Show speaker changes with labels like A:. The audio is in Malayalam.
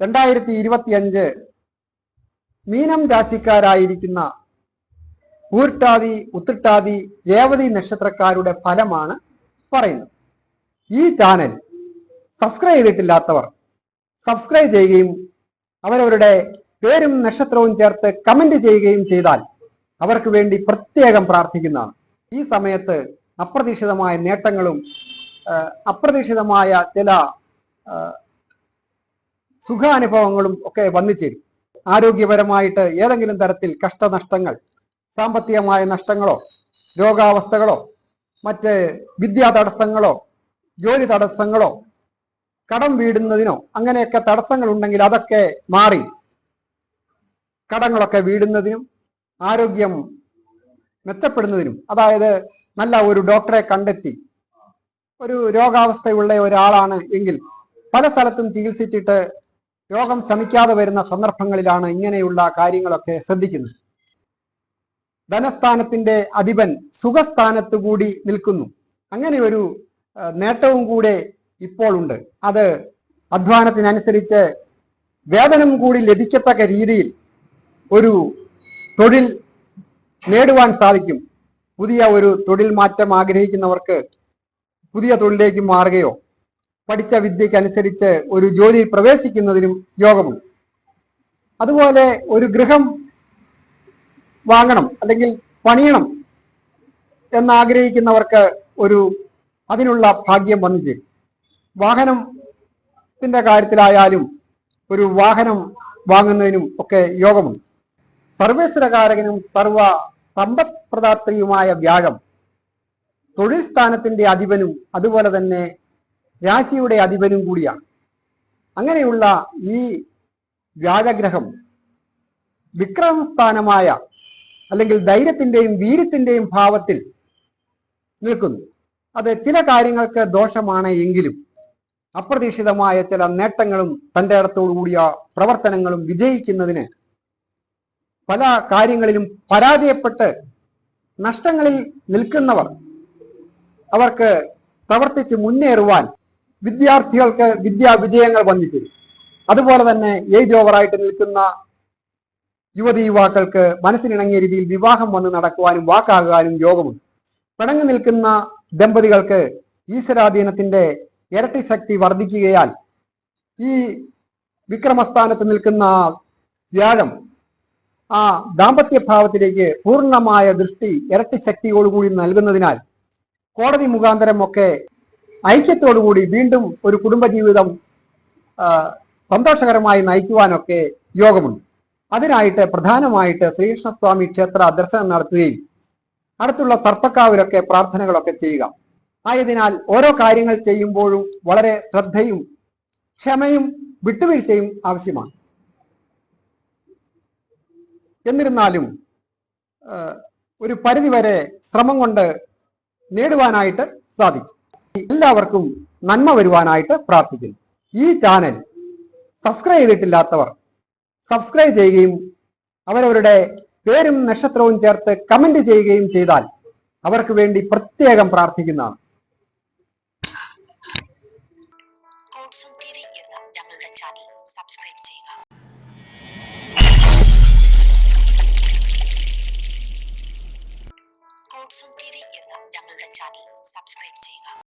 A: രണ്ടായിരത്തി ഇരുപത്തിയഞ്ച് മീനം രാശിക്കാരായിരിക്കുന്ന പൂർട്ടാതി ഉത്തിട്ടാതി രേവതി നക്ഷത്രക്കാരുടെ ഫലമാണ് പറയുന്നത്. ഈ ചാനൽ സബ്സ്ക്രൈബ് ചെയ്തിട്ടില്ലാത്തവർ സബ്സ്ക്രൈബ് ചെയ്യുകയും അവരവരുടെ പേരും നക്ഷത്രവും ചേർത്ത് കമന്റ് ചെയ്യുകയും ചെയ്താൽ അവർക്ക് വേണ്ടി പ്രത്യേകം പ്രാർത്ഥിക്കുന്നതാണ്. ഈ സമയത്ത് അപ്രതീക്ഷിതമായ നേട്ടങ്ങളും അപ്രതീക്ഷിതമായ ചില സുഖാനുഭവങ്ങളും ഒക്കെ വന്നു ചേരും ആരോഗ്യപരമായിട്ട് ഏതെങ്കിലും തരത്തിൽ കഷ്ടനഷ്ടങ്ങൾ സാമ്പത്തികമായ നഷ്ടങ്ങളോ രോഗാവസ്ഥകളോ മറ്റ് വിദ്യാ തടസ്സങ്ങളോ ജോലി തടസ്സങ്ങളോ കടം വീടുന്നതിനോ അങ്ങനെയൊക്കെ തടസ്സങ്ങൾ ഉണ്ടെങ്കിൽ അതൊക്കെ മാറി. കടങ്ങളൊക്കെ വീടുന്നതിനും ആരോഗ്യം മെച്ചപ്പെടുന്നതിനും അതായത് നല്ല ഒരു ഡോക്ടറെ കണ്ടെത്തി. ഒരു രോഗാവസ്ഥയുള്ള ഒരാളാണ് എങ്കിൽ പല സ്ഥലത്തും ചികിത്സിച്ചിട്ട് രോഗം ശമിക്കാതെ വരുന്ന സന്ദർഭങ്ങളിലാണ് ഇങ്ങനെയുള്ള കാര്യങ്ങളൊക്കെ ശ്രദ്ധിക്കുന്നത്. ധനസ്ഥാനത്തിന്റെ അധിപൻ സുഖസ്ഥാനത്ത് കൂടി നിൽക്കുന്നു. അങ്ങനെ ഒരു നേട്ടവും കൂടെ ഇപ്പോൾ ഉണ്ട്. അത് അധ്വാനത്തിനനുസരിച്ച് വേതനം കൂടി ലഭിക്കത്തക്ക രീതിയിൽ ഒരു തൊഴിൽ നേടുവാൻ സാധിക്കും. പുതിയ ഒരു തൊഴിൽ മാറ്റം ആഗ്രഹിക്കുന്നവർക്ക് പുതിയ തൊഴിലേക്ക് മാറുകയോ പഠിച്ച വിദ്യക്കനുസരിച്ച് ഒരു ജോലിയിൽ പ്രവേശിക്കുന്നതിനും യോഗമുണ്ട്. അതുപോലെ ഒരു ഗൃഹം വാങ്ങണം അല്ലെങ്കിൽ പണിയണം എന്നാഗ്രഹിക്കുന്നവർക്ക് ഒരു അതിനുള്ള ഭാഗ്യം വന്നു ചേരും. വാഹനത്തിന്റെ കാര്യത്തിലായാലും ഒരു വാഹനം വാങ്ങുന്നതിനും ഒക്കെ യോഗമുണ്ട്. സർവേശ്വരകാരകനും സർവ സമ്പദ് പ്രദാത്രിയുമായ വ്യാഴം തൊഴിൽ സ്ഥാനത്തിന്റെ അധിപനും അതുപോലെ തന്നെ രാശിയുടെ അധിപനും കൂടിയാണ്. അങ്ങനെയുള്ള ഈ വ്യാഴഗ്രഹം വിക്രമസ്ഥാനമായ അല്ലെങ്കിൽ ധൈര്യത്തിന്റെയും വീര്യത്തിന്റെയും ഭാവത്തിൽ നിൽക്കുന്നു. അത് ചില കാര്യങ്ങൾക്ക് ദോഷമാണ് എങ്കിലും അപ്രതീക്ഷിതമായ ചില നേട്ടങ്ങളും തന്റെ അടുത്തോടുകൂടിയ പ്രവർത്തനങ്ങളും വിജയിക്കുന്നതിന് പല കാര്യങ്ങളിലും പരാജയപ്പെട്ട് നഷ്ടങ്ങളിൽ നിൽക്കുന്നവർ അവർക്ക് പ്രവർത്തിച്ച് മുന്നേറുവാൻ വിദ്യാർത്ഥികൾക്ക് വിദ്യാ വിജയങ്ങൾ വന്നിട്ടില്ല അതുപോലെ തന്നെ ഏജ് ഓവറായിട്ട് നിൽക്കുന്ന യുവതി യുവാക്കൾക്ക് മനസ്സിനിണങ്ങിയ രീതിയിൽ വിവാഹം വന്ന് നടക്കുവാനും വാക്കാകാനും യോഗമുണ്ട്. പിണങ്ങി നിൽക്കുന്ന ദമ്പതികൾക്ക് ഈശ്വരാധീനത്തിന്റെ ഇരട്ടി ശക്തി വർദ്ധിക്കുകയാൽ ഈ വിക്രമസ്ഥാനത്ത് നിൽക്കുന്ന വ്യാഴം ആ ദാമ്പത്യഭാവത്തിലേക്ക് പൂർണമായ ദൃഷ്ടി ഇരട്ടി ശക്തിയോടുകൂടി നൽകുന്നതിനാൽ കോടതി മുഖാന്തരം ഒക്കെ ഐക്യത്തോടുകൂടി വീണ്ടും ഒരു കുടുംബജീവിതം സന്തോഷകരമായി നയിക്കുവാനൊക്കെ യോഗമുണ്ട്. അതിനായിട്ട് പ്രധാനമായിട്ട് ശ്രീകൃഷ്ണസ്വാമി ക്ഷേത്ര ദർശനം നടത്തുകയും അടുത്തുള്ള സർപ്പക്കാവിലൊക്കെ പ്രാർത്ഥനകളൊക്കെ ചെയ്യുക. ആയതിനാൽ ഓരോ കാര്യങ്ങൾ ചെയ്യുമ്പോഴും വളരെ ശ്രദ്ധയും ക്ഷമയും വിട്ടുവീഴ്ചയും ആവശ്യമാണ്. എന്നിരുന്നാലും ഒരു പരിധിവരെ ശ്രമം കൊണ്ട് നേടുവാനായിട്ട് സാധിക്കും. എല്ലാവർക്കും നന്മ വരുവാനായിട്ട് പ്രാർത്ഥിക്കുന്നു. ഈ ചാനൽ സബ്സ്ക്രൈബ് ചെയ്തിട്ടില്ലാത്തവർ സബ്സ്ക്രൈബ് ചെയ്യുകയും അവരവരുടെ പേരും നക്ഷത്രവും ചേർത്ത് കമന്റ് ചെയ്യുകയും ചെയ്താൽ അവർക്ക് വേണ്ടി പ്രത്യേകം പ്രാർത്ഥിക്കുന്നതാണ്.
B: Subscribe T